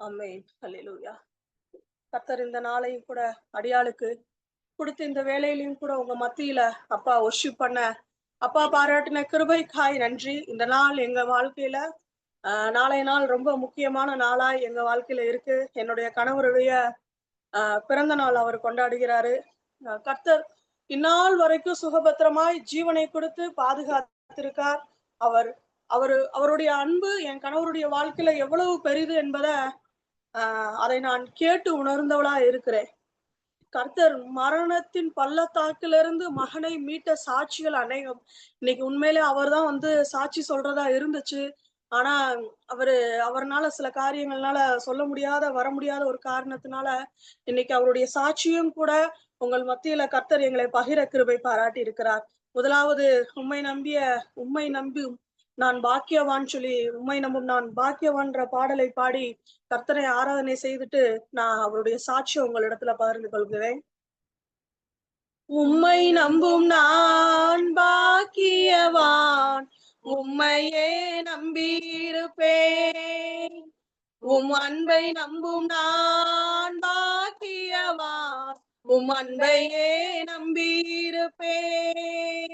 ஆமென். அல்லேலூயா கர்த்தர் இந்த நாளையும் கூட அடியாளுக்கு கொடுத்த இந்த வேலையிலையும் கூட உங்க மத்தியில அப்பா ஒர்ஷிப் பண்ண அப்பா பாராட்டின கிருபைக்காய் நன்றி. இந்த நாள் எங்க வாழ்க்கையில ஆஹ் நாளைய நாள் ரொம்ப முக்கியமான நாளாய் எங்க வாழ்க்கையில இருக்கு. என்னுடைய கணவருடைய ஆஹ் பிறந்த நாள் அவர் கொண்டாடுகிறாரு. கர்த்தர் இந்நாள் வரைக்கும் சுகபத்திரமாய் ஜீவனை கொடுத்து பாதுகாத்திருக்கார். அவர் அவரு அவருடைய அன்பு என் கணவருடைய வாழ்க்கையில எவ்வளவு பெரிது என்பதை ஆஹ் அதை நான் கேட்டு உணர்ந்தவளா இருக்கிறேன். கர்த்தர் மரணத்தின் பள்ளத்தாக்கிலிருந்து மகனை மீட்ட சாட்சிகள் அநேகம். இன்னைக்கு உண்மையிலே அவர்தான் வந்து சாட்சி சொல்றதா இருந்துச்சு. ஆனா அவரு அவர்னால சில காரியங்கள்னால சொல்ல முடியாத வர முடியாத ஒரு காரணத்தினால இன்னைக்கு அவருடைய சாட்சியும் கூட உங்கள் மத்தியில கர்த்தர் எங்களை பகிர கிருபை பாராட்டி இருக்கிறார் முதலாவது உண்மை நம்பிய உம்மை நம்பி நான் பாக்கியவான் சொல்லி உம்மை நம்பும் நான் பாக்கியவான்ற பாடலை பாடி கர்த்தரை ஆராதனை செய்துட்டு நான் அவருடைய சாட்சியை உங்களிடத்துல பகிர்ந்து கொள்கிறேன். உம்மை நம்பும் நான் பாக்கியவான் உம்மையே நம்பியிருப்பேன். உம் அன்பை நம்பும் நான் பாக்கியவான் உம் அன்பையே நம்பியிருப்பேன்.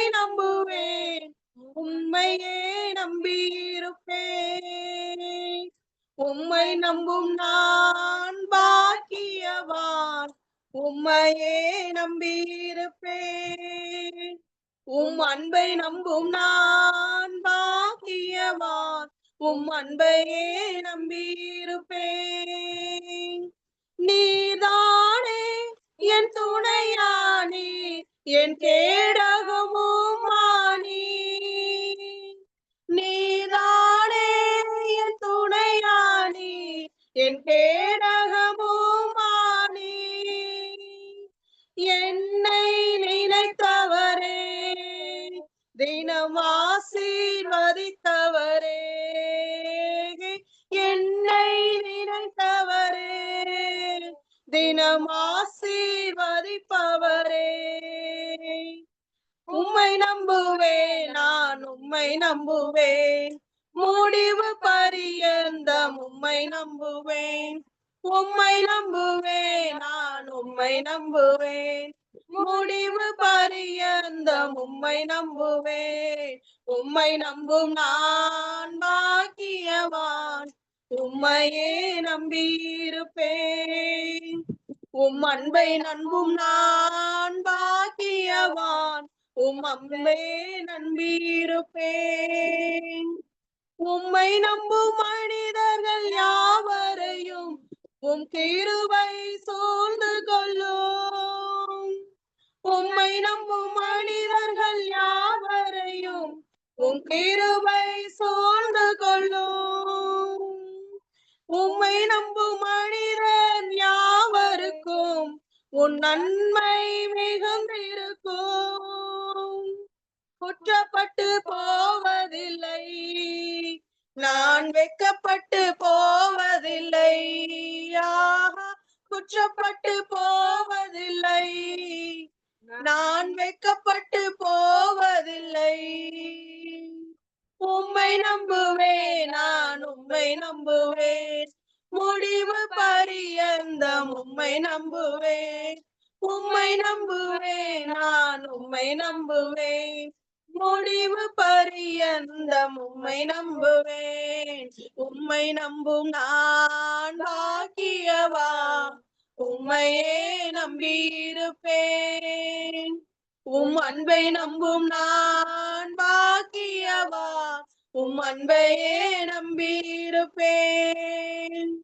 உம்மை நம்புவேன் உம்மையே நம்பியிருப்பேன். உம்மை நம்பும் நான் பாக்கியவான் உம்மையே நம்பியிருப்பேன். உம் அன்பை நம்பும் நான் பாக்கியவான் உம் அன்பையே நம்பியிருப்பேன். நீதானே என் துணையானி என் கேடகமும் மானி நீதானே என் துணையானி என் கேடகமும் மானி என்னை நினைத்தவரே தினம் ஆசீர்வதித்தவரே என்னை நினைத்தவரே தினம் ஆசீர்வதிப்பவரே. உம்மை நம்புவேன் நான் உம்மை நம்புவேன். முடிவு பரியந்த உம்மை நம்புவேன். உம்மை நம்புவேன் நான் உம்மை நம்புவேன். முடிவு பரியந்த உம்மை நம்புவேன். உம்மை நம்பும் நான் பாக்கியவான். உம்மையே நம்பியிருப்பேன். உம் அன்பை நம்பும் நான் பாக்கியவான். உம் அன்பே நம்பியிருப்பேன் உம்மை நம்பும் மனிதர்கள் யாவரையும் உம் கிருபை சூழ்ந்து கொள்ளும். உம்மை நம்பும் மனிதர்கள் யாவரையும் உம் கிருபை சூழ்ந்து கொள்ளும். உம்மை நம்பும் மனிதன் யாவருக்கும் உன் நன்மை மிகுந்திருக்கும். குற்றப்பட்டு போவதில்லை. நான் வெக்கப்பட்டு போவதில்லை. குற்றப்பட்டு போவதில்லை. நான் வெக்கப்பட்டு போவதில்லை. உம்மை நம்புவேன் நான் உம்மை நம்புவேன். முடிவு பரியந்தம் உம்மை நம்புவேன். உம்மை நம்புவேன் நான் உம்மை நம்புவேன். முடிவு பரியந்தம் உம்மை நம்புவேன். உம்மை நம்பும் நான் பாக்கியவா? உம்மையே நம்பியிருப்பேன். உம் அன்பை நம்பும் நான் பாக்கியவா? உம் அன்பையே நம்பியிருப்பேன்.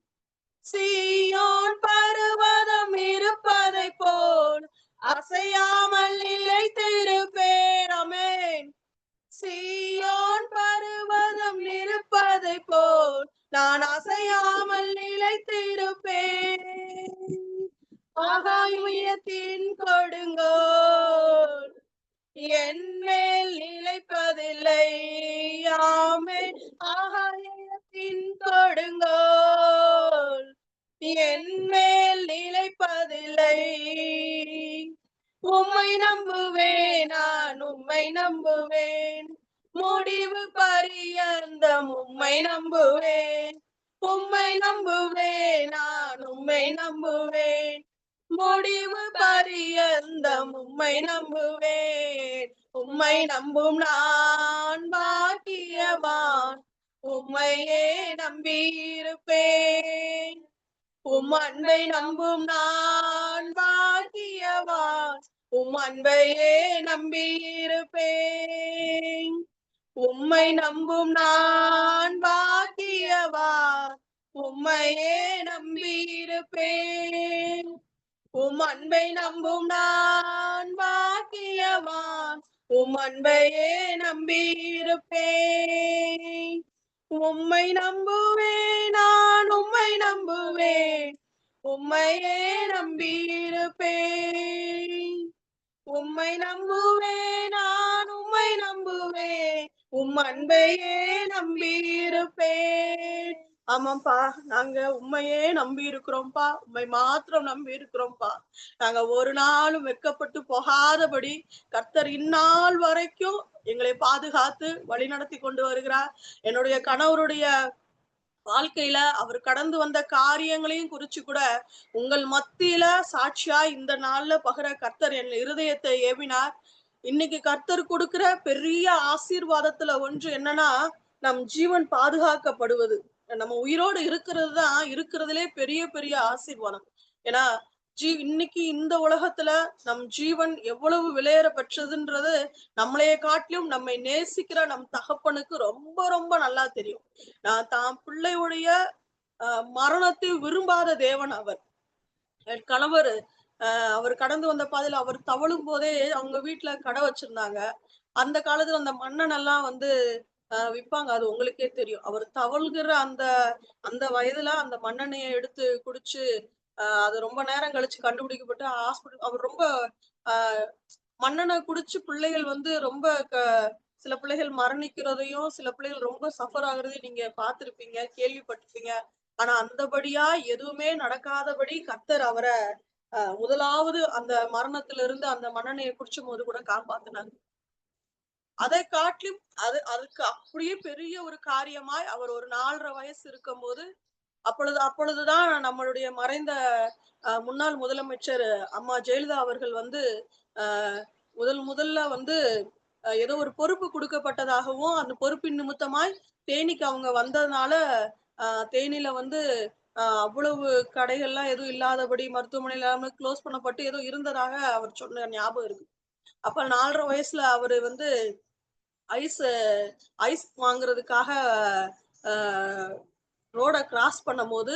சீயோன் பருவதம் இருப்பதை போல் அசையாமல் நிலைத்திருப்பேன் அமேன் சீயோன் பருவதம் நிற்பதை போல் நான் அசையாமல் நிலைத்திருப்பேன் ஆகாயத்தின் கொடுங்கோல். என் மேல் நிலைப்பதில்லை. யாமே ஆகாயத்தின் கொடுங்கோல். என் மேல் நிலைப்பதில்லை. உம்மை நம்புவேன் நான் உம்மை நம்புவேன். முடிவு பரியந்த உம்மை நம்புவேன். உம்மை நம்புவேன் நான் உம்மை நம்புவேன். முடிவு பரியந்த உம்மை நம்புவேன். உம்மை நம்பும் நான் பாக்கியவான். உம்மையே நம்பியிருப்பேன். உம் அன்பை நம்பும் நான் பாக்கியவான். உம் அன்பையே நம்பியிருப்பேன். உம்மை நம்பும் நான் பாக்கியவா? உம்மையே நம்பியிருப்பேன். உம் அன்பை நம்பும் நான் பாக்கியவா? உம் அன்பையே நம்பியிருப்பேன். உம்மை நம்புவேன் நான் உம்மை நம்புவேன் உம்மையே நம்பியிருப்பேன். உம்மை நம்புவேன் நான் உம்மை நம்புவேன். உம் அன்பையே நம்பியிருப்பேன். ஆமாப்பா நாங்க உண்மையே நம்பி இருக்கிறோம்ப்பா உண்மை மாத்திரம் நம்பி இருக்கிறோம்ப்பா நாங்க ஒரு நாளும் வெக்கப்பட்டு போகாதபடி கர்த்தர் இந்நாள் வரைக்கும் எங்களை பாதுகாத்து வழி நடத்தி கொண்டு வருகிறார். என்னுடைய கணவருடைய வாழ்க்கையில அவர் கடந்து வந்த காரியங்களையும் குறிச்சு கூட உங்கள் மத்தியில சாட்சியா இந்த நாள்ல பகிர கர்த்தர் என் இருதயத்தை ஏவினார். இன்னைக்கு கர்த்தர் கொடுக்கிற பெரிய ஆசீர்வாதத்துல ஒன்று என்னன்னா நம் ஜீவன் பாதுகாக்கப்படுவது. நம்ம உயிரோடு இருக்கிறது தான் இருக்கிறதுலே பெரிய பெரிய ஆசீர்வாதம். ஏன்னா ஜீ இன்னைக்கு இந்த உலகத்துல நம் ஜீவன் எவ்வளவு விலையேற பெற்றதுன்றது நம்மளைய காட்டிலும் நம்மை நேசிக்கிற நம் தகப்பனுக்கு ரொம்ப ரொம்ப நல்லா தெரியும். நான் தான் பிள்ளையுடைய அஹ், மரணத்தை விரும்பாத தேவன் அவர். என் கணவர் அவர் கடந்து வந்த பாதையில அவர் தவழும் போதே அவங்க வீட்டுல கடை வச்சிருந்தாங்க. அந்த காலத்துல அந்த மன்னன் எல்லாம் வந்து அஹ், விப்பாங்க. அது உங்களுக்கே தெரியும். அவர் தவழ்கிற அந்த அந்த வயதுல அந்த மண்ணெண்ணையை எடுத்து குடிச்சு அது ரொம்ப நேரம் கழிச்சு கண்டுபிடிக்கப்பட்டு ஹாஸ்பிட்டல் அவர் ரொம்ப ஆஹ் குடிச்சு பிள்ளைகள் வந்து ரொம்ப க- சில பிள்ளைகள் மரணிக்கிறதையும் சில பிள்ளைகள் ரொம்ப சஃபர் ஆகுறதையும் நீங்க பார்த்திருப்பீங்க கேள்விப்பட்டிருப்பீங்க. ஆனா அந்தபடியா எதுவுமே நடக்காதபடி கத்தர் அவரை ஆஹ் முதலாவது அந்த மரணத்துல இருந்து அந்த மன்னனையை குடிச்சும் போது கூட காப்பாத்தினாங்க அதை காட்டிலும் அது அதுக்கு அப்படியே பெரிய ஒரு காரியமாய் அவர் ஒரு நாலரை வயசு இருக்கும்போது அப்பொழுது அப்பொழுதுதான் நம்மளுடைய மறைந்த அஹ், முன்னாள் முதலமைச்சர் அம்மா ஜெயலலிதா அவர்கள் வந்து முதல் முதல்ல வந்து அஹ், ஏதோ ஒரு பொறுப்பு கொடுக்கப்பட்டதாகவும் அந்த பொறுப்பின் நிமித்தமாய் தேனிக்கு அவங்க வந்ததுனால அஹ், தேனியில வந்து அவ்வளவு கடைகள்லாம் எதுவும் இல்லாதபடி மருத்துவமனை இல்லாமல் க்ளோஸ் பண்ணப்பட்டு ஏதோ இருந்ததாக அவர் சொன்ன ஞாபகம் இருக்கு. அப்ப நாலரை வயசுல அவரு வந்து ஐஸ் ஐஸ் வாங்குறதுக்காக ரோட கிராஸ் பண்ணும்போது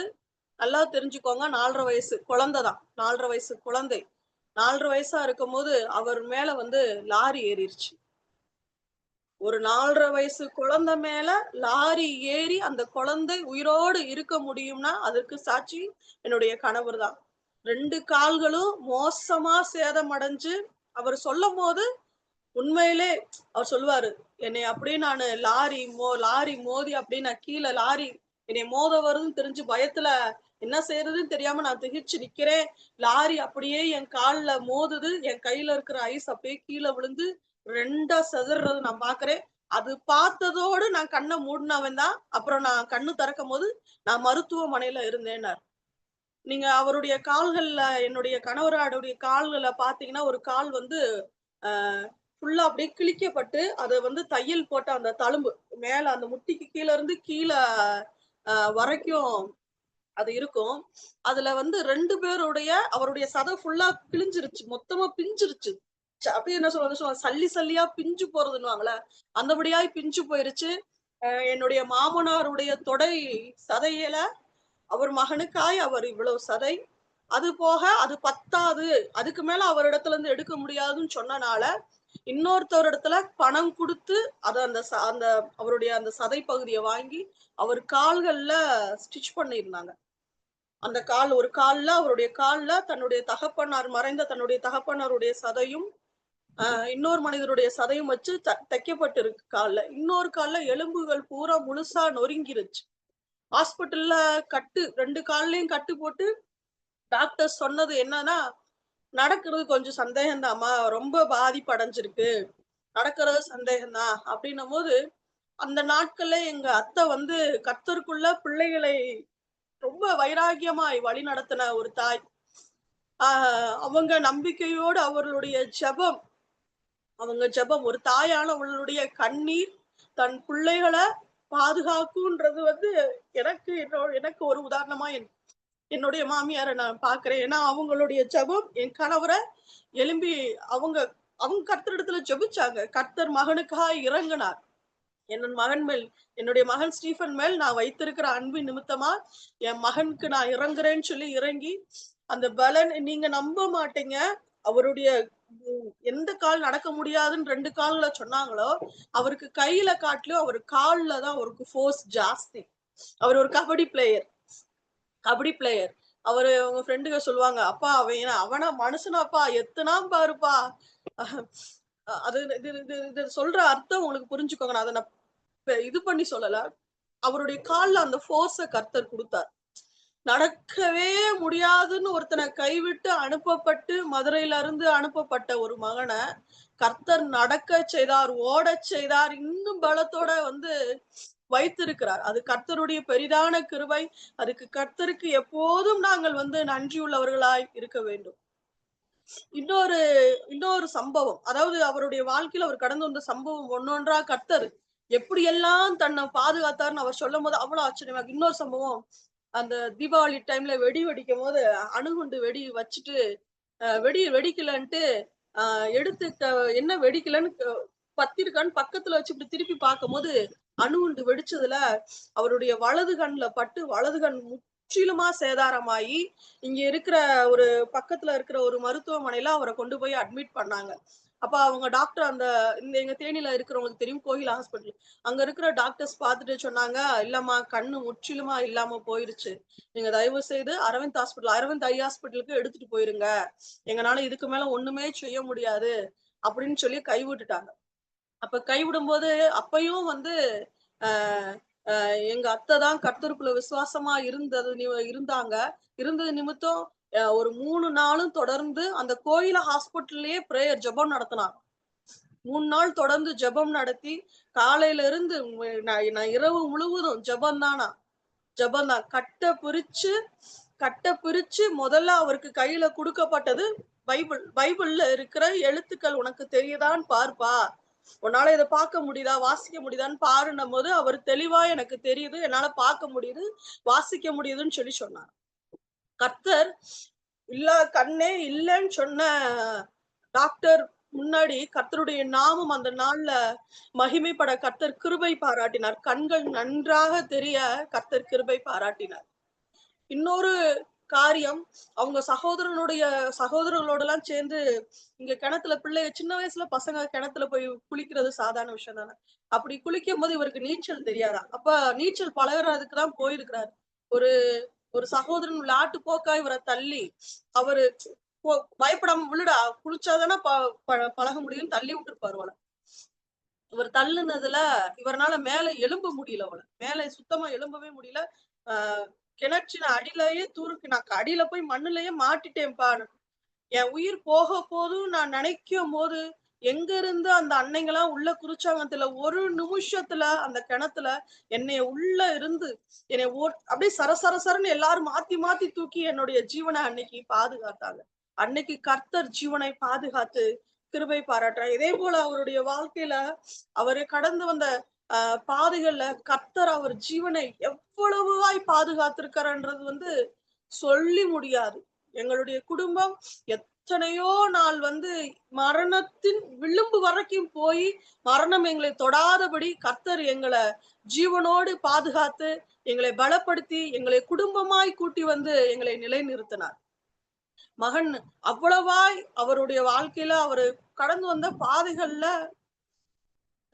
நல்லா தெரிஞ்சுக்கோங்க நாலரை வயசு குழந்தை தான். நாலரை வயசு குழந்தை. நாலரை வயசா இருக்கும்போது அவர் மேல வந்து லாரி ஏறிடுச்சு ஒரு நாலரை வயசு குழந்தை மேல லாரி ஏறி அந்த குழந்தை உயிரோடு இருக்க முடியும்னா அதற்கு சாட்சி என்னுடைய கணவர் தான். ரெண்டு கால்களும் மோசமா சேதமடைஞ்சு அவர் சொல்லும் போது உண்மையிலே அவர் சொல்லுவாரு என்னை அப்படியே நான் லாரி மோ லாரி மோதி அப்படியே நான் கீழே லாரி என்னை மோத வருதுன்னு தெரிஞ்சு பயத்துல என்ன செய்யறதுன்னு தெரியாம நான் திகிச்சு நிக்கிறேன். லாரி அப்படியே என் கால்ல மோதுது. என் கையில இருக்கிற ஐஸ் அப்படியே கீழே விழுந்து ரெண்டா செதறது நான் பாக்குறேன். அது பார்த்ததோடு நான் கண்ணை மூடினவன் தான். அப்புறம் நான் கண்ணு திறக்கும் போது நான் மருத்துவமனையில இருந்தேன்னார். நீங்க அவருடைய கால்கள்ல என்னுடைய கணவராடுடைய கால்களை பாத்தீங்கன்னா ஒரு கால் வந்து ஆஹ் ஃபுல்லா அப்படியே கிழிக்கப்பட்டு அதை வந்து தையல் போட்ட அந்த தழும்பு மேல அந்த முட்டிக்கு கீழே இருந்து கீழே வரைக்கும் அது இருக்கும். அதுல வந்து ரெண்டு பேருடைய அவருடைய சதை ஃபுல்லா கிழிஞ்சிருச்சு மொத்தமா பிஞ்சிருச்சு. அப்படி என்ன சொல்றது சொல்லுவாங்க சல்லி சல்லியா பிஞ்சு போறதுன்னுவாங்கல்ல அந்தபடியாய் பிஞ்சு போயிருச்சு. என்னுடைய மாமனாருடைய தொடை சதையில அவர் மகனுக்காய் அவர் இவ்வளவு சதை. அது போக அது பத்தாது. அதுக்கு மேல அவரிடத்துல இருந்து எடுக்க முடியாதுன்னு சொன்னனால இன்னொருத்தவர் இடத்துல பணம் கொடுத்து அதை அந்த ச- அந்த அவருடைய அந்த சதை பகுதியை வாங்கி அவர் கால்கள்ல ஸ்டிச் பண்ணியிருந்தாங்க. அந்த கால் ஒரு கால்ல அவருடைய கால்ல தன்னுடைய தகப்பனார் மறைந்த தன்னுடைய தகப்பனாருடைய சதையும் ஆஹ் இன்னொரு மனிதருடைய சதையும் வச்சு த- தைக்கப்பட்டிருக்கு கால்ல. இன்னொரு கால்ல எலும்புகள் பூரா முழுசா நொறுங்கிருச்சு. ஹாஸ்பிட்டல்ல கட்டு ரெண்டு கால்லயும் கட்டு போட்டு டாக்டர் சொன்னது என்னன்னா நடக்கிறது கொஞ்சம் சந்தேகம்தாம்மா. ரொம்ப பாதிப்பு அடைஞ்சிருக்கு நடக்கிறது சந்தேகம்தான் அப்படின்னும் போது அந்த நாட்கள்ல எங்க அத்தை வந்து கத்தருக்குள்ள பிள்ளைகளை ரொம்ப வைராகியமாய் வழி நடத்தின ஒரு தாய். ஆஹ் அவங்க நம்பிக்கையோடு அவர்களுடைய ஜெபம் அவங்க ஜெபம் ஒரு தாயானவளுடைய கண்ணீர் தன் பிள்ளைகளை பாதுகாக்கும்ன்றது வந்து எனக்கு என்னோட எனக்கு ஒரு உதாரணமா என் என்னுடைய மாமியாரை நான் பாக்குறேன் ஏன்னா அவங்களுடைய ஜெபம் என் கணவரை எழும்பி அவங்க அவங்க கர்த்தரிடத்துல ஜெபிச்சாங்க. கர்த்தர் மகனுக்காக இறங்கினார். என் மகன் மேல் என்னுடைய மகன் ஸ்டீஃபன் மேல் நான் வைத்திருக்கிற அன்பின் நிமித்தமா என் மகனுக்கு நான் இறங்குறேன்னு சொல்லி இறங்கி அந்த பலன் நீங்க நம்ப மாட்டீங்க. அவருடைய எந்த கால் நடக்க முடியாதுன்னு ரெண்டு கால்ல சொன்னாங்களோ அவருக்கு கையில காட்டிலும் அவர் கால்ல தான் அவருக்கு ஃபோர்ஸ் ஜாஸ்தி. அவர் ஒரு கபடி பிளேயர் கபடி பிளேயர் அவரு உங்க ஃப்ரெண்டுங்க சொல்லுவாங்க அப்பா அவன் அவனா மனுஷனாப்பா? எத்தனாம் பாருப்பா அது இது இது இது சொல்ற அர்த்தம் உங்களுக்கு புரிஞ்சுக்கோங்க. நான் அதை நான் இது பண்ணி சொல்லல. அவருடைய கால்ல அந்த ஃபோர்ஸ கர்த்தர் கொடுத்தார். நடக்கவே முடியாதுன்னு ஒருத்தனை கைவிட்டு அனுப்பப்பட்டு மதுரையில இருந்து அனுப்பப்பட்ட ஒரு மகனை கர்த்தர் நடக்க செய்தார் ஓடச் செய்தார். இன்னும் பலத்தோட வந்து வைத்திருக்கிறார். அது கர்த்தருடைய பெரிதான கிருவை அதுக்கு கர்த்தருக்கு எப்போதும் நாங்கள் வந்து நன்றியுள்ளவர்களாய் இருக்க வேண்டும். இன்னொரு இன்னொரு சம்பவம். அதாவது அவருடைய வாழ்க்கையில அவர் கடந்து வந்த சம்பவம் ஒன்னொன்றா கர்த்தர் எப்படியெல்லாம் தன்னை பாதுகாத்தார்னு அவர் சொல்லும் போது அவ்வளவு ஆச்சரியமா இன்னொரு சம்பவம். அந்த தீபாவளி டைம்ல வெடி வெடிக்கும் போது அணுகுண்டு வெடி வச்சுட்டு அஹ், வெடி வெடிக்கலன்ட்டு ஆஹ், எடுத்து என்ன வெடிக்கலன்னு பத்திருக்கான்னு பக்கத்துல வச்சு இப்படி திருப்பி பார்க்கும்போது அணுகுண்டு வெடிச்சதுல அவருடைய வலது கண்ல பட்டு வலது கண் முற்றிலுமா சேதாரமாயி இங்க இருக்கிற ஒரு பக்கத்துல இருக்கிற ஒரு மருத்துவமனையில அவரை கொண்டு போய் அட்மிட் பண்ணாங்க. அப்ப அவங்க டாக்டர் அந்த இந்த எங்க தேனியில இருக்கிறவங்களுக்கு தெரியும் கோயில் ஹாஸ்பிட்டல் அங்க இருக்கிற டாக்டர்ஸ் பார்த்துட்டு சொன்னாங்க இல்லம்மா கண்ணு முற்றிலுமா இல்லாம போயிருச்சு. நீங்க தயவு செய்து அரவிந்த் ஹாஸ்பிட்டல் அரவிந்த் ஐ ஹாஸ்பிட்டலுக்கு எடுத்துட்டு போயிருங்க. எங்கனால இதுக்கு மேல ஒண்ணுமே செய்ய முடியாது. அப்படின்னு சொல்லி கைவிட்டுட்டாங்க அப்ப கைவிடும் போது அப்பயும் வந்து ஆஹ் எங்க அத்தை தான் கர்த்தருக்குள்ள விசுவாசமா இருந்தது இருந்தாங்க. இருந்தது நிமித்தம் ஒரு மூணு நாளும் தொடர்ந்து அந்த கோயில ஹாஸ்பிட்டல்லயே பிரேயர் ஜெபம் நடத்தினாங்க. மூணு நாள் தொடர்ந்து ஜெபம் நடத்தி காலையில இருந்து நான் இரவு முழுவதும் ஜெபம் தானா? ஜெபம் தான். கட்டை பிரிச்சு கட்டை பிரிச்சு முதல்ல அவருக்கு கையில கொடுக்கப்பட்டது பைபிள் பைபிள்ல இருக்கிற எழுத்துக்கள் உனக்கு தெரியுதான்னு பார்ப்பா. உன்னால இதை பார்க்க முடியுதா? வாசிக்க முடியுதான்னு பாருன்னும் போது அவர் தெளிவா எனக்கு தெரியுது. என்னால பார்க்க முடியுது. வாசிக்க முடியுதுன்னு சொல்லி சொன்னார். கர்த்தர் இல்ல கண்ணே இல்லைன்னு சொன்ன டாக்டர் முன்னாடி கர்த்தருடைய நாமம் அந்த நாள்ல மகிமைப்பட கர்த்தர் கிருபை பாராட்டினார். கண்கள் நன்றாக தெரிய கர்த்தர் கிருபை பாராட்டினார். இன்னொரு காரியம் அவங்க சகோதரனுடைய சகோதரர்களோட எல்லாம் சேர்ந்து இங்க கிணத்துல பிள்ளைய சின்ன வயசுல பசங்க கிணத்துல போய் குளிக்கிறது சாதாரண விஷயம் தானே. அப்படி குளிக்கும் போது இவருக்கு நீச்சல் தெரியாதா? அப்ப நீச்சல் பழகுறதுக்கு தான் போயிருக்கிறாரு. ஒரு ஒரு சகோதரன் விளையாட்டு போக்கா இவரை தள்ளி அவரு போ- பயப்படாம விழுடா குளிச்சாதானே ப- பழக முடியும்னு தள்ளி விட்டுருப்பாரு அவளை இவர் தள்ளுனதுல இவரால மேல எழும்ப முடியல அவளை மேல சுத்தமா எழும்பவே முடியல. ஆஹ் கிணற்றின அடியிலயே தூருக்கு நான் அடியில போய் மண்ணுலயே மாட்டிட்டேன்ப்பா. என் உயிர் போக போதும் நான் நினைக்கும் போது எங்க இருந்து அந்த அன்னைங்களாம் உள்ள குறிச்சாங்கத்துல ஒரு நிமிஷத்துல அந்த கிணத்துல என்னைய உள்ள இருந்து என்னை ஓ- அப்படியே சரசரசரன்னு எல்லாரும் மாத்தி மாத்தி தூக்கி என்னுடைய ஜீவனை அன்னைக்கு பாதுகாத்தாங்க. அன்னைக்கு கர்த்தர் ஜீவனை பாதுகாத்து கிருபை பாராட்டுறார். இதே போல அவருடைய வாழ்க்கையில அவரு கடந்து வந்த பாதைகள்ல கர்த்தர் அவர் ஜீவனை எவ்வளவுவாய் பாதுகாத்திருக்காருன்றது வந்து சொல்லி முடியாது. எங்களுடைய குடும்பம் எத்தனையோ நாள் வந்து மரணத்தின் விளிம்பு வரைக்கும் போய் மரணம் எங்களை தொடாதபடி கர்த்தர் எங்களை ஜீவனோடு பாதுகாத்து எங்களை பலப்படுத்தி எங்களை குடும்பமாய் கூட்டி வந்து எங்களை நிலைநிறுத்தினார். மகன் அவ்வளவாய் அவருடைய வாழ்க்கையில அவரு கடந்து வந்த பாதைகள்ல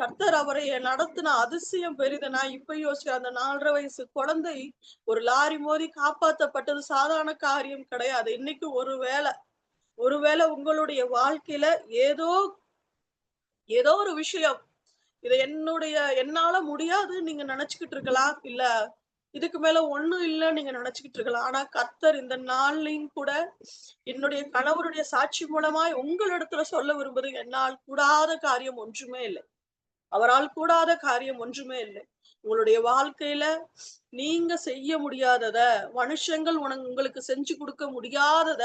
கர்த்தர் அவரை நடத்தின அதிசயம் பெரிது நான் இப்ப யோசிக்கிறேன் அந்த நாலரை வயசு குழந்தை ஒரு லாரி மோதி காப்பாத்தப்பட்டது சாதாரண காரியம் கிடையாது. இன்னைக்கு ஒருவேளை ஒருவேளை உங்களுடைய வாழ்க்கையில ஏதோ ஏதோ ஒரு விஷயம் இதை என்னுடைய என்னால முடியாது நீங்க நினைச்சுக்கிட்டு இருக்கலாம். இல்ல இதுக்கு மேல ஒண்ணும் இல்ல நீங்க நினைச்சுக்கிட்டு இருக்கலாம். ஆனா கர்த்தர் இந்த நாள்லயும் கூட என்னுடைய கணவருடைய சாட்சி மூலமாய் உங்களிடத்துல சொல்ல விரும்புது என்னால் கூடாத காரியம் ஒன்றுமே இல்லை. அவரால் கூடாத காரியம் ஒன்றுமே இல்லை. உங்களுடைய வாழ்க்கையில நீங்க செய்ய முடியாதத மனுஷங்கள் உனக்கு உங்களுக்கு செஞ்சு கொடுக்க முடியாதத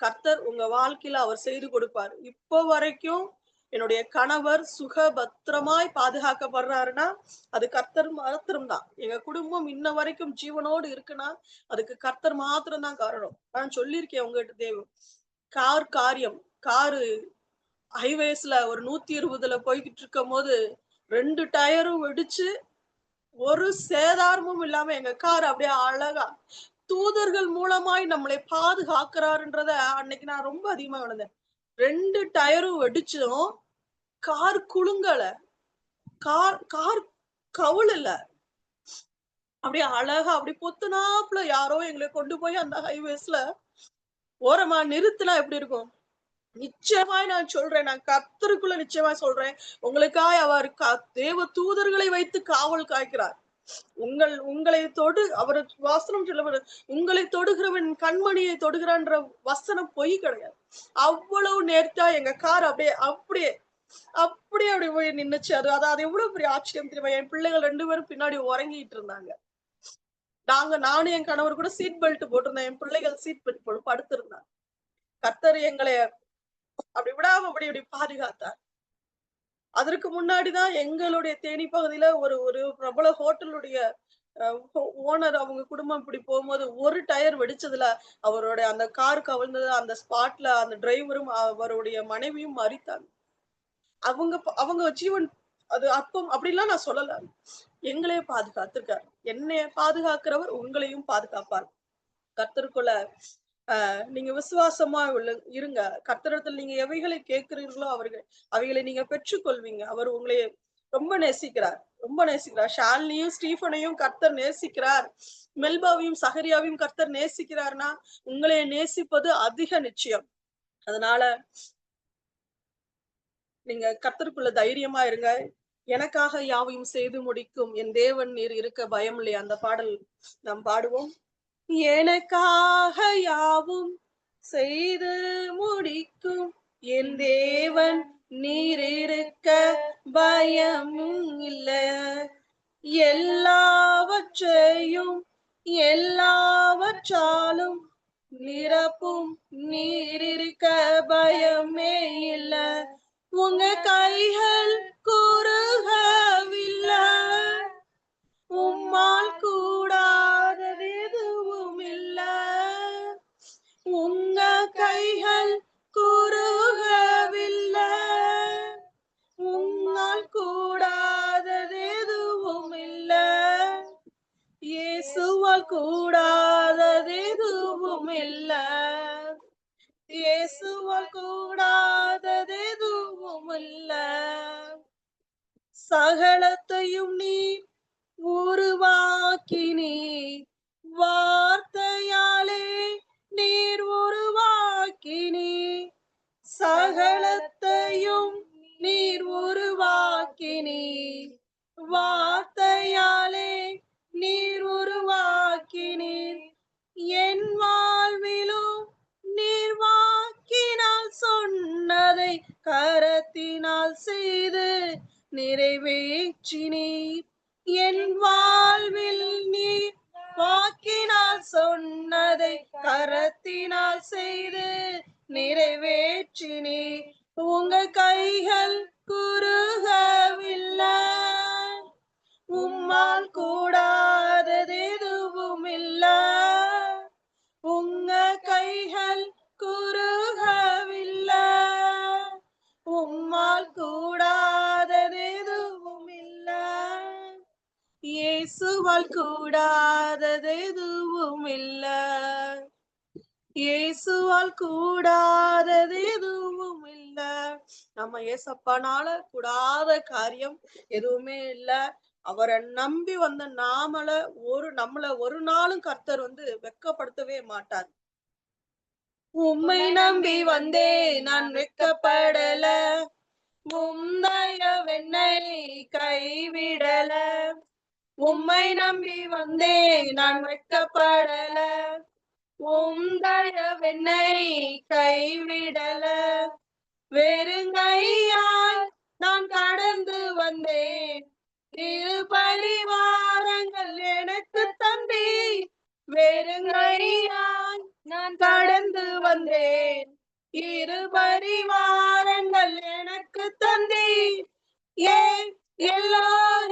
கர்த்தர் உங்க வாழ்க்கையில அவர் செய்து கொடுப்பார். இப்போ வரைக்கும் என்னுடைய கணவர் சுகபத்திரமாய் பாதுகாக்கப்படுறாருன்னா அது கர்த்தர் மாத்திரம் தான் எங்க குடும்பம் இன்ன வரைக்கும் ஜீவனோடு இருக்குன்னா அதுக்கு கர்த்தர் மாத்திரம் தான் காரணம். நான் சொல்லியிருக்கேன் உங்ககிட்ட தேவ கார் காரியம் காரு ஹைவேஸ்ல ஒரு நூத்தி இருபதுல போய்கிட்டு இருக்கும் போது ரெண்டு டயரும் வெடிச்சு ஒரு சேதாரமும் இல்லாம எங்க கார் அப்படியே அழகா தூதர்கள் மூலமாய் நம்மளை பாதுகாக்கிறாருன்றத அன்னைக்கு நான் ரொம்ப அதிகமா உணர்ந்தேன். ரெண்டு டயரும் வெடிச்சும் கார் குலுங்கல. கார் கார் கவுளல அப்படியே அழகா அப்படி பொத்துனாப்புல யாரோ எங்களை கொண்டு போய் அந்த ஹைவேஸ்ல ஓரமா நிறுத்தினா எப்படி இருக்கும்? நிச்சயமாய் நான் சொல்றேன். நான் கத்தருக்குள்ள நிச்சயமா சொல்றேன். உங்களுக்காய் அவர் தேவ தூதர்களை வைத்து காவல் காய்க்கிறார் உங்கள் உங்களை தொடு அவர் வாசனம் சொல்ல உங்களை தொடுகிறவன் கண்மணியை தொடுகிறான்ற வசனம் பொய் கிடையாது. அவ்வளவு நேர்த்தா எங்க கார் அப்படியே அப்படியே அப்படியே அப்படி போய் நின்னுச்சு. அது அதாவது எவ்வளவு பெரிய ஆச்சரியம் தெரியுமா? என் பிள்ளைகள் ரெண்டு பேரும் பின்னாடி உறங்கிட்டு இருந்தாங்க. நாங்க நானும் என் கணவர் கூட சீட் பெல்ட் போட்டிருந்தேன் என் பிள்ளைகள் சீட் பெல்ட் போட்டு படுத்திருந்தாங்க. கர்த்தர் எங்களை அப்படி விடாம அப்படி இப்படி பாதுகாத்தார். அதற்கு முன்னாடிதான் எங்களுடைய தேனி பகுதியில ஒரு ஒரு பிரபல ஹோட்டலுடைய ஓனர் அவங்க குடும்பம் இப்படி போகும்போது ஒரு டயர் வெடிச்சதுல அவருடைய அந்த கார் கவிழ்ந்தது அந்த ஸ்பாட்ல அந்த டிரைவரும் அவருடைய மனைவியும் மறித்தாங்க அவங்க அவங்க ஜீவன் அது அப்பம் அப்படிலாம் நான் சொல்லல. எங்களையே பாதுகாத்திருக்காரு. என்னைய பாதுகாக்கிறவர் உங்களையும் பாதுகாப்பார். கர்த்தருக்குள்ள நீங்க விசுவாசமா உள்ள இருங்க. கர்த்தரத்தில் நீங்க எவைகளை கேட்கிறீர்களோ அவர்கள் அவைகளை நீங்க பெற்றுக்கொள்வீங்க. அவர் உங்களை ரொம்ப நேசிக்கிறார். ரொம்ப நேசிக்கிறார். ஷாலினியும் ஸ்டீஃபனையும் கர்த்தர் நேசிக்கிறார். மெல்பாவையும் சஹரியாவையும் கர்த்தர் நேசிக்கிறார்னா உங்களை நேசிப்பது அதிக நிச்சயம். அதனால நீங்க கர்த்தருக்குள்ள தைரியமா இருங்க. எனக்காக யாவையும் செய்து முடிக்கும் என் தேவன் நீர் இருக்க பயம் இல்லையா? அந்த பாடல் நாம் பாடுவோம். எனக்காக யாவும் செய்து முடிக்கும். என் தேவன் நீர் இருக்க பயமும் இல்ல. எல்லாவற்றையும் எல்லாவற்றாலும் நிரப்பும் நீர் இருக்க பயமே இல்ல. உங்க கைகள் குறுகவில்லை. என் வாழ்விலும் நீர் வாக்கினால் சொன்னதை கரத்தினால் செய்து நிறைவேற்றினீர். என் வாழ்வில் நீ வாக்கினால் சொன்னதை கரத்தினால் செய்து நிறைவேற்றினே உங்க கைகள் குறுகவில்லை. உம்மால் கூடா இயேசுவால் கூடாதது எதுவும் இல்ல. இயேசுவால் கூடாதது எதுவும் இல்ல. நம்ம ஏசப்பானால கூடாத காரியம் எதுவுமே இல்ல. அவரை நம்பி வந்த நாமள ஒரு நம்மள ஒரு நாளும் கர்த்தர் வந்து வெக்கப்படுத்தவே மாட்டார். உம்மை நம்பி வந்தே நான் வெக்கப்படல முந்தைய வெண்ணை கைவிடல. உம்மை நம்பி வந்தேன் நான் வெட்கப்படல. உம் தயவென்னை கைவிடல. வெறுங்கையால் நான் கடந்து வந்தேன். இரு பரிவாரங்கள் எனக்கு தம்பி வெறுங்கையால் நான் கடந்து வந்தேன். இரு பரிவாரங்கள் எனக்கு தந்தி. ஏன் எல்லாகே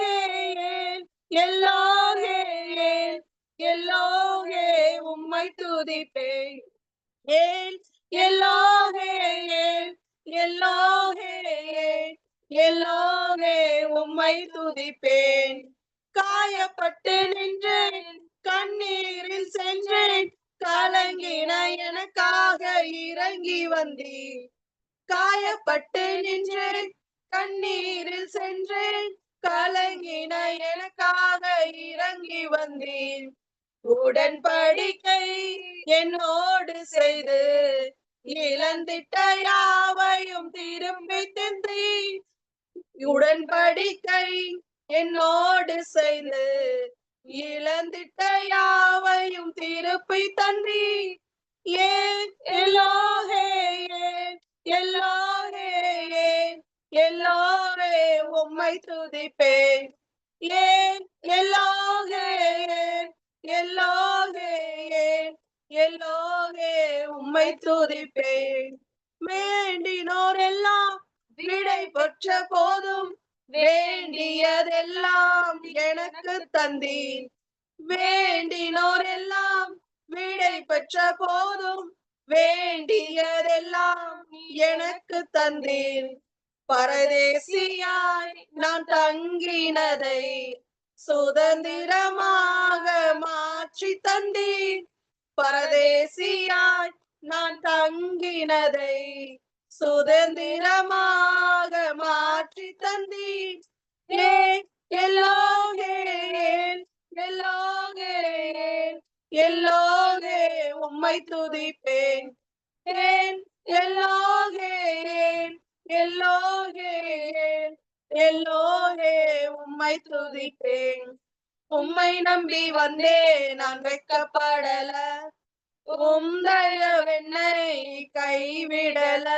துதிப்பேன் ஏன் எல்லாகே ஏன் எல்லாகே ஏன் எல்லாகே உம்மை துதிப்பேன். காயப்பட்டு நின்றேன் கண்ணீரில் சென்றேன் கலங்கின எனக்காக இறங்கி வந்தீர். காயப்பட்டு நின்றேன் கண்ணீரில் சென்றேன் கலங்கின எனக்காக இறங்கி வந்தேன் உடன்படிக்கை என்னோடு செய்து இழந்திட்ட யாவையும் திரும்பி தந்தி உடன்படிக்கை என்னோடு செய்து இழந்திட்ட யாவையும் திருப்பி தந்தி ஏன் எல்லோரே ஏன் எல்லோரே உம்மை துதிப்பேன் ஏன் எல்லோரே ஏன் எல்லோகே உம்மை துதிப்பேன். வேண்டினோர் எல்லாம் விடை பெற்ற போதும். வேண்டியதெல்லாம் எனக்கு தந்தீர். வேண்டினோர் எல்லாம் விடை பெற்ற போதும். வேண்டியதெல்லாம் எனக்கு தந்தீர். பரதேசியாய் நான் தங்கினதை சுதந்திரமாக மாற்றி தந்தீர் பரதேசியாய் நான் தங்கினதை சுதந்திரமாக மாற்றி தந்தீர் ஏன் எல்லோகே ஏன் எல்லோகே உம்மை துதிப்பேன். ஏன் எல்லோகே ஏன் எல்லோகே எல்லோரே உம்மை துதிப்பேன். உம்மை நம்பி வந்தே நான் வெட்கப்படல உம் தயவென்னை கைவிடல.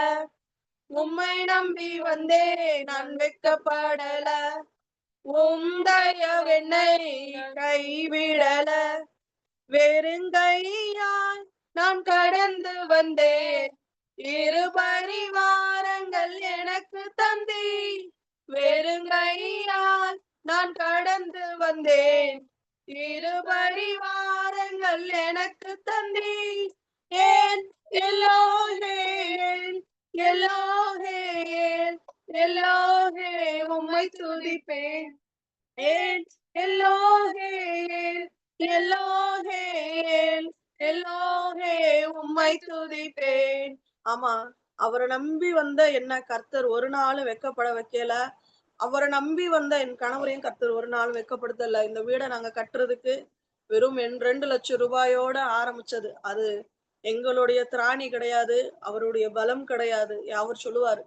உம்மை நம்பி வந்தே நான் வெட்கப்படல உம் தயவென்னை கைவிடல. வெறுங்கையால் நான் கடந்து வந்தேன். இரு பரிவாரங்கள் எனக்கு தந்தி வெறுங்கையால் நான் கடந்து வந்தேன். இரு பரிவாரங்கள் எனக்கு தந்தி ஏன்? எல்லோரே ஏன்? எல்லோரே உம்மை துதிப்பேன். ஏன்? எல்லோரே ஏன்? எல்லோரே உம்மை துதிப்பேன். ஆமா. அவரை நம்பி வந்த என்ன கர்த்தர் ஒரு நாளும் வெக்கப்பட வைக்கல. அவரை நம்பி வந்த என் கணவரையும் கர்த்தர் ஒரு நாள் வெக்கப்படுத்தல இந்த வீடை நாங்க கட்டுறதுக்கு வெறும் என் ரெண்டு லட்சம் ரூபாயோட ஆரம்பிச்சது. அது எங்களுடைய திராணி கிடையாது அவருடைய பலம் கிடையாது. அவர் சொல்லுவாரு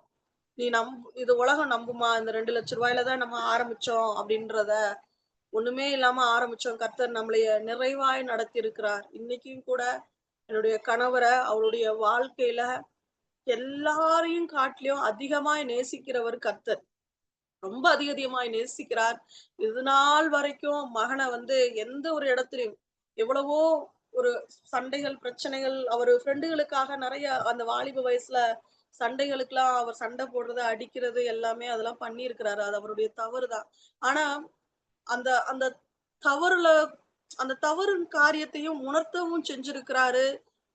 நீ நம் இது உலகம் நம்புமா? இந்த ரெண்டு லட்சம் ரூபாயில தான் நம்ம ஆரம்பிச்சோம் அப்படின்றத ஒண்ணுமே இல்லாம ஆரம்பிச்சோம். கர்த்தர் நம்மளைய நிறைவாய் நடத்தி இருக்கிறார் இன்னைக்கும் கூட என்னுடைய கணவரை அவருடைய வாழ்க்கையில எல்லாரையும் காட்டிலும் அதிகமாய் நேசிக்கிறவர் கர்த்தர். ரொம்ப அதிக அதிகமாய் நேசிக்கிறார். இது நாள் வரைக்கும் மகனை வந்து எந்த ஒரு இடத்துலயும் எவ்வளவோ ஒரு சண்டைகள் பிரச்சனைகள் அவர் ஃப்ரெண்டுகளுக்காக நிறைய அந்த வாலிப வயசுல சண்டைகளுக்கெல்லாம் அவர் சண்டை போடுறது அடிக்கிறது எல்லாமே அதெல்லாம் பண்ணியிருக்கிறாரு. அது அவருடைய தவறு தான் ஆனா அந்த அந்த தவறுல அந்த தவறு காரியத்தையும் உணர்த்தவும் செஞ்சிருக்கிறாரு.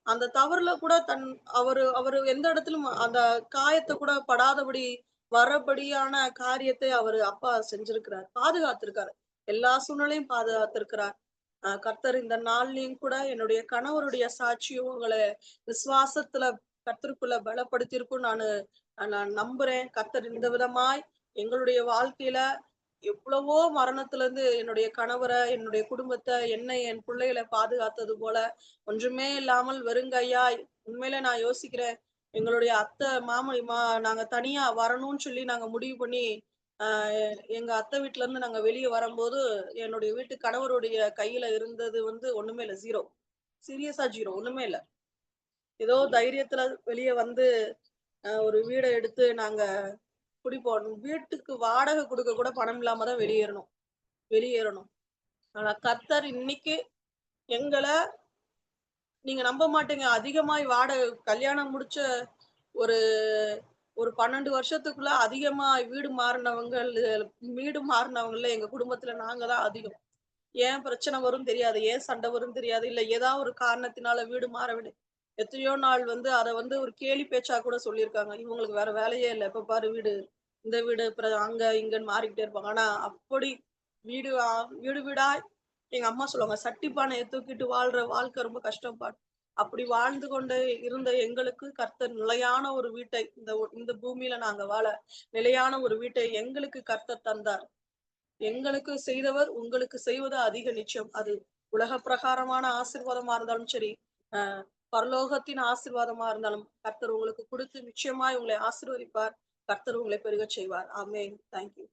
அந்த தவறுல கூட தன் அவரு அவரு எந்த இடத்திலும் அந்த காயத்தை கூட படாதபடி வரபடியான காரியத்தை அவரு அப்பா செஞ்சிருக்கிறார். பாதுகாத்திருக்காரு. எல்லா சூழ்நிலையும் பாதுகாத்திருக்கிறார். ஆஹ் கர்த்தர் இந்த நாள்லயும் கூட என்னுடைய கணவருடைய சாட்சியும் உங்களை விசுவாசத்துல கர்த்தருக்குள்ள பலப்படுத்தியிருக்கும் நான் நான் நம்புறேன். கர்த்தர் இந்த விதமாய் எங்களுடைய வாழ்க்கையில எவ்வளவோ மரணத்துல இருந்து என்னுடைய கணவரை என்னுடைய குடும்பத்தை என்னை என் பிள்ளைகளை பாதுகாத்தது போல ஒன்றுமே இல்லாமல் வெறுங்கையா உண்மையில நான் யோசிக்கிறேன். எங்களுடைய அத்தை மாமனி மா நாங்க தனியா வரணும்னு சொல்லி நாங்க முடிவு பண்ணி ஆஹ் எங்க அத்தை வீட்டுல இருந்து நாங்க வெளியே வரும்போது என்னுடைய வீட்டு கணவருடைய கையில இருந்தது வந்து ஒண்ணுமே இல்லை ஜீரோ சீரியஸா ஜீரோ ஒண்ணுமே இல்லை. ஏதோ தைரியத்துல வெளியே வந்து ஒரு வீடை எடுத்து நாங்க குடி போடணும் வீட்டுக்கு வாடகை கொடுக்க கூட பணம் இல்லாம தான் வெளியேறணும். வெளியேறணும். ஆனா கர்த்தர் இன்னைக்கு எங்களை நீங்க நம்ப மாட்டீங்க. அதிகமாய் வாடகை கல்யாணம் முடிச்ச ஒரு ஒரு பன்னெண்டு வருஷத்துக்குள்ள அதிகமா வீடு மாறினவங்க வீடு மாறினவங்கல எங்க குடும்பத்துல நாங்க தான் அதிகம். ஏன் பிரச்சனை வரும் தெரியாது. ஏன் சண்டை வரும் தெரியாது. இல்ல ஏதாவது ஒரு காரணத்தினால வீடு மாற விடு எத்தனையோ நாள் வந்து அதை வந்து ஒரு கேலி பேச்சா கூட சொல்லியிருக்காங்க. இவங்களுக்கு வேற வேலையே இல்லை. எப்ப பாரு வீடு இந்த வீடு அங்க இங்கன்னு மாறிக்கிட்டே இருப்பாங்க. ஆனா அப்படி வீடு வீடு வீடா எங்க அம்மா சொல்லுவாங்க சட்டி பானையை தூக்கிட்டு வாழ்ற வாழ்க்கை ரொம்ப கஷ்டப்பாடு அப்படி வாழ்ந்து கொண்டு இருந்த எங்களுக்கு கர்த்தர் நிலையான ஒரு வீட்டை இந்த இந்த பூமியில நாங்க வாழ நிலையான ஒரு வீட்டை எங்களுக்கு கர்த்தர் தந்தார். எங்களுக்கு செய்தவர் உங்களுக்கு செய்வது அதிக நிச்சயம். அது உலக பிரகாரமான ஆசீர்வாதமா இருந்தாலும் சரி பரலோகத்தின் ஆசிர்வாதமா இருந்தாலும் கர்த்தர் உங்களுக்கு கொடுத்து நிச்சயமாய் உங்களை ஆசீர்வதிப்பார். கர்த்தர் உங்களை பெருக செய்வார். ஆமென். தேங்க்யூ